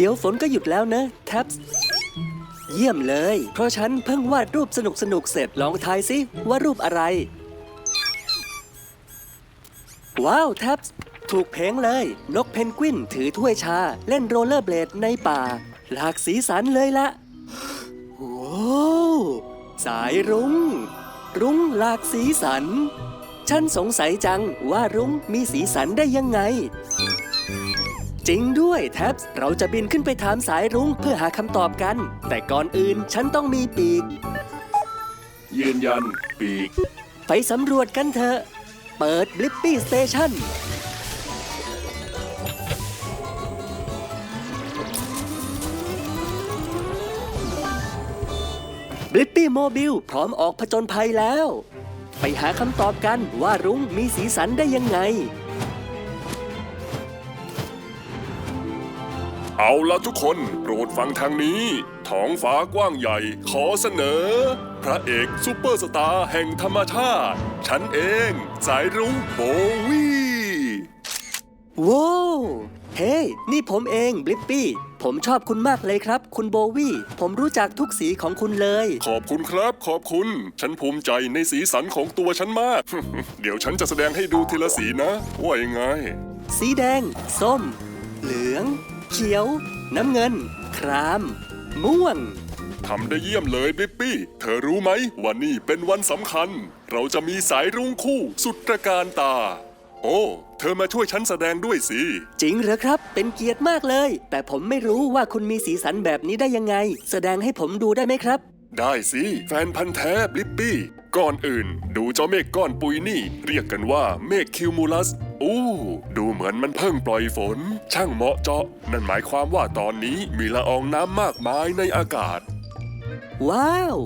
เดี๋ยวฝนก็หยุดแล้วนะแท็บเยี่ยมเลย เพราะฉันเพิ่งวาดรูปสนุกสนุกเสร็จลองทายสิว่ารูปอะไร ว้าวแท็บถูกเพลงเลย นกเพนกวินถือถ้วยชา เล่นโรลเลอร์เบลดในป่า หลากสีสันเลยละว้าวสายรุง้ง รุ้งหลากสีสัน ฉันสงสัยจังว่ารุ้งมีสีสันได้ยังไง จริงด้วยแท็บเราจะบินขึ้นไปถามสายรุ้งเพื่อหาคำตอบกัน แต่ก่อนอื่นฉันต้องมีปีก ยืนยันปีก ไปสำรวจกันเถอะ เปิดบลิปปี้สเตชันบลิปปี้โมบิลพร้อมออกผจญภัยแล้ว ไปหาคำตอบกันว่ารุ้งมีสีสันได้ยังไง เอาละทุกคนโปรดฟังทางนี้ ท้องฟ้ากว้างใหญ่ขอเสนอ พระเอกซูเปอร์สตาร์แห่งธรรมชาติ ฉันเอง สายรุ้งโบวี่ว้าวเฮ้นี่ผมเองบลิปปี้ ผมชอบคุณมากเลยครับ คุณโบวี่ ผมรู้จักทุกสีของคุณเลย ขอบคุณครับ ขอบคุณ ฉันภูมิใจในสีสันของตัวฉันมาก เดี๋ยวฉันจะแสดงให้ดูทีละสีนะ ว่ายังไง สีแดง ส้ม เหลือง เขียว น้ำเงิน คราม ม่วง ทำได้เยี่ยมเลยบิปปี้ เธอรู้ไหมว่านี่เป็นวันสำคัญ เราจะมีสายรุ้งคู่สุดตระการตา โอ้ เธอมาช่วยฉันแสดงด้วยสิ จริงเหรอครับ เป็นเกียรติมากเลย แต่ผมไม่รู้ว่าคุณมีสีสันแบบนี้ได้ยังไง แสดงให้ผมดูได้ไหมครับ ได้สิ แฟนพันธ์แท้บลิปปี้ ก่อนอื่น ดูเจ้าเมฆก้อนปุยนี่ เรียกกันว่าเมฆคิวมูลัส อู้ ดูเหมือนมันเพิ่งปล่อยฝน ช่างเหมาะเจาะ นั่นหมายความว่าตอนนี้มีละอองน้ำมากมายในอากาศ ว้าว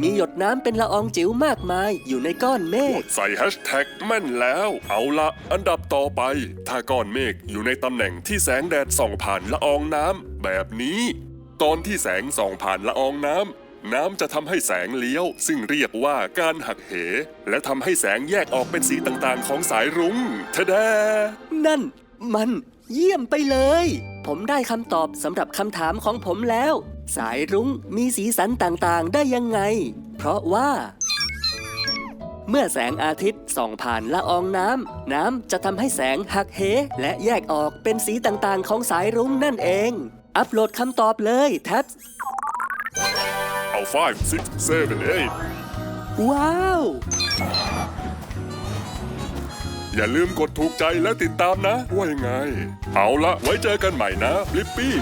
มีหยดน้ำเป็นละอองจิ๋วมากมายอยู่ในก้อนเมฆ ใส่แฮชแท็กแม่นแล้ว เอาละ อันดับต่อไป ถ้าก้อนเมฆอยู่ในตำแหน่งที่แสงแดดส่องผ่านละอองน้ำแบบนี้ ตอนที่แสงส่องผ่านละอองน้ำ น้ำจะทำให้แสงเลี้ยว ซึ่งเรียกว่าการหักเห และทำให้แสงแยกออกเป็นสีต่างๆ ของสายรุ้งทะแดนั่น มันเยี่ยมไปเลย ผมได้คำตอบสำหรับคำถามของผมแล้ว สายรุ้งมีสีสันต่างๆ ได้ยังไง เพราะว่า เมื่อแสงอาทิตย์ส่องผ่านละอองน้ำ น้ำจะทำให้แสงหักเห และแยกออกเป็นสีต่างๆ ของสายรุ้งนั่นเอง อัปโหลดคำตอบเลยแท็บ เอา5 6 7 8ว้าว อย่าลืมกดถูกใจและติดตามนะ ว่ายังไง เอาละไว้เจอกันใหม่นะบลิปปี้